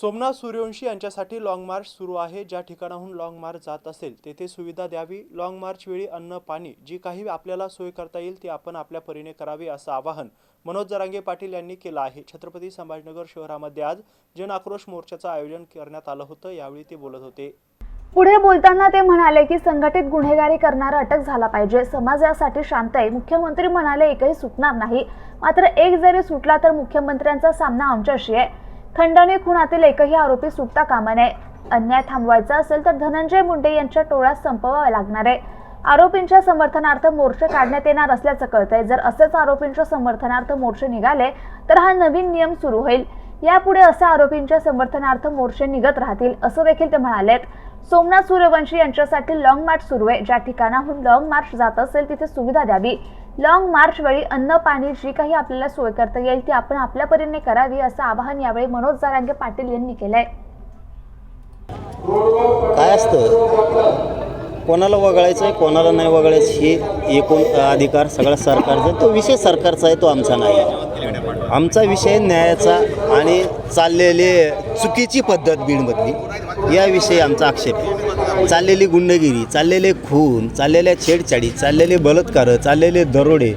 सोमनाथ सूर्यवंशी यांच्यासाठी long march सुरू आहे. ज्या ठिकाणाहून लाँग मार्च जात असेल तेथे सुविधा द्यावी. लाँग मार्च वेळी अन्न पाणी जी काही आपल्याला सोय करता येईल ती आपण आपल्या परीने करावी असं आवाहन मनोज जरांगे पाटील यांनी केलं आहे. छत्रपती संभाजीनगर शहरामध्ये आज जन आक्रोश मोर्चाचं आयोजन करण्यात आलं होतं. यावेळी ते बोलत होते. पुढे बोलताना ते म्हणाले की संघटित गुन्हेगारी करणारा अटक झाला पाहिजे. समाज यासाठी शांत आहे. मुख्यमंत्री म्हणाले एकही सुटणार नाही. मात्र एक जरी सुटला तर मुख्यमंत्र्यांचा सामना आमच्याशी आहे. खंडणी खुणातील एकही आरोपी सुटता कामा नये अन्याय थांबवायचा असेल तर धनंजय मुंडे यांच्या टोळ्यात संपवावा लागणार आहे. आरोपींच्या समर्थनार्थ मोर्चे काढण्यात येणार असल्याचं कळतंय. जर असेच आरोपींच्या समर्थनार्थ मोर्चे निघाले तर हा नवीन नियम सुरू होईल. यापुढे असे आरोपींच्या समर्थनार्थ मोर्चे निघत राहतील असं देखील ते म्हणालेत. सोमनाथ सूर्यवंशी यांच्यासाठी लॉंग मार्च सुरू आहे. ज्या ठिकाणाहून लॉंग मार्च जात असेल तिथे सुविधा द्यावी. लॉंग मार्च वेळी अन्न पाणी जी काही आपल्याला सोय करता येईल ती आपण आपल्या परीने करावी असं आवाहन यावेळी मनोज जारांगे पाटील यांनी केलंय. काय असतं? कोणाला वगळायचं आहे कोणाला नाही वगळायचं हे एकूण अधिकार सगळा सरकारचा तो विषय सरकारचा आहे तो आमचा नाही आहे. आमचा विषय न्यायाचा आणि चाललेले चुकीची पद्धत बीडमधली याविषयी आमचा आक्षेप आहे चाललेली गुंडगिरी चाललेले खून चाललेल्या छेडछाडी चाललेले बलात्कार चाललेले दरोडे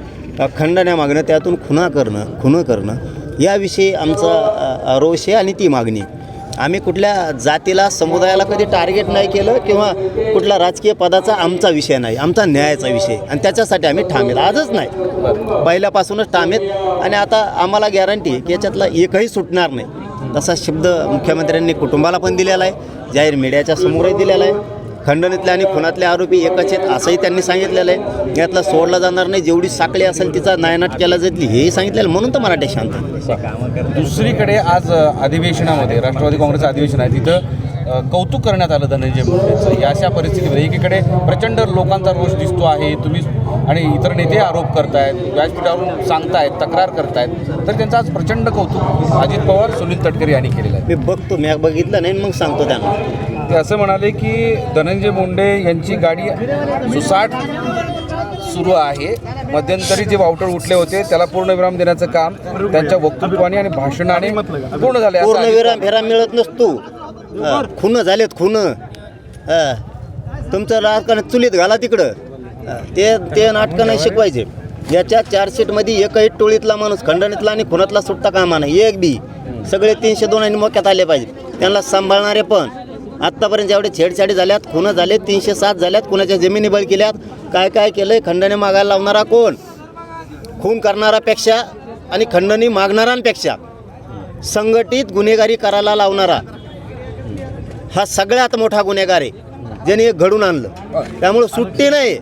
खंडण्या मागणं त्यातून खुना करणं खुनं करणं याविषयी आमचा रोष आहे आणि ती मागणी आहे. आम्ही कुठल्या जातीला समुदायाला कधी टार्गेट नाही केलं किंवा कुठला राजकीय पदाचा आमचा विषय नाही आमचा न्यायाचा विषय. आणि त्याच्यासाठी आम्ही ठामेत आजच नाही. पहिल्यापासूनच ठामेत आणि आता आम्हाला गॅरंटी की याच्यातला एकही सुटणार नाही. तसा शब्द मुख्यमंत्र्यांनी कुटुंबाला पण दिलेला आहे. जाहीर मीडियाच्या समोरही दिलेला आहे. खंडणीतले आणि खुनातले आरोपी एकच आहेत असंही त्यांनी सांगितलेलं आहे. यातला सोडला जाणार नाही जेवढी साखळी असेल तिचा नायनाट केला जाईल हेही सांगितलेलं आहे. म्हणून तर मराठी शांत. दुसरीकडे आज अधिवेशनामध्ये राष्ट्रवादी काँग्रेसचं अधिवेशन आहे तिथं कौतुक करण्यात आलं धनंजय मुंडेचं. या अशा परिस्थितीमध्ये एकीकडे प्रचंड लोकांचा रोष दिसतो आहे तुम्ही आणि इतर नेते आरोप करतायत व्यासपीठावरून सांगतायत तक्रार करतायत तर त्यांचं आज प्रचंड कौतुक. अजित पवार सुनील तटकरे यांनी केलेलं आहे. मी बघतो मी बघितलं नाही मग सांगतो त्यांना. ते असं म्हणाले की धनंजय मुंडे यांची गाडी सुसाट सुरू आहे. मध्यंतरी जे वावटळ उठले होते त्याला पूर्णविराम देण्याचं काम त्यांच्या वक्तृत्वाने आणि भाषणाने पूर्ण झाले असं पूर्ण अजित विराम मिळत नसतो. खून झालेत खून. तुमचं राजकारण चुलीत घाला तिकडं. ते ते नाटकं नाही शिकवायचे. याच्या चार्जशीटमध्ये एकही टोळीतला माणूस खंडणीतला आणि खुनातला सुटता कामा नाही. एक बी. सगळे तीनशे दोन आणि मोक्यात आले पाहिजे. त्यांना सांभाळणारे पण. आत्तापर्यंत जेवढे छेडछाडी झाल्यात खुनं झाले तीनशे सात झाल्यात कुणाच्या जमिनी बळ केल्यात काय काय केलं आहे खंडणी मागायला लावणारा कोण? खून करणारापेक्षा आणि खंडणी मागणाऱ्यांपेक्षा संघटित गुन्हेगारी करायला लावणारा हा सगळ्यात मोठा गुन्हेगार आहे ज्याने हे घडून आणलं. त्यामुळं सुट्टी नाही.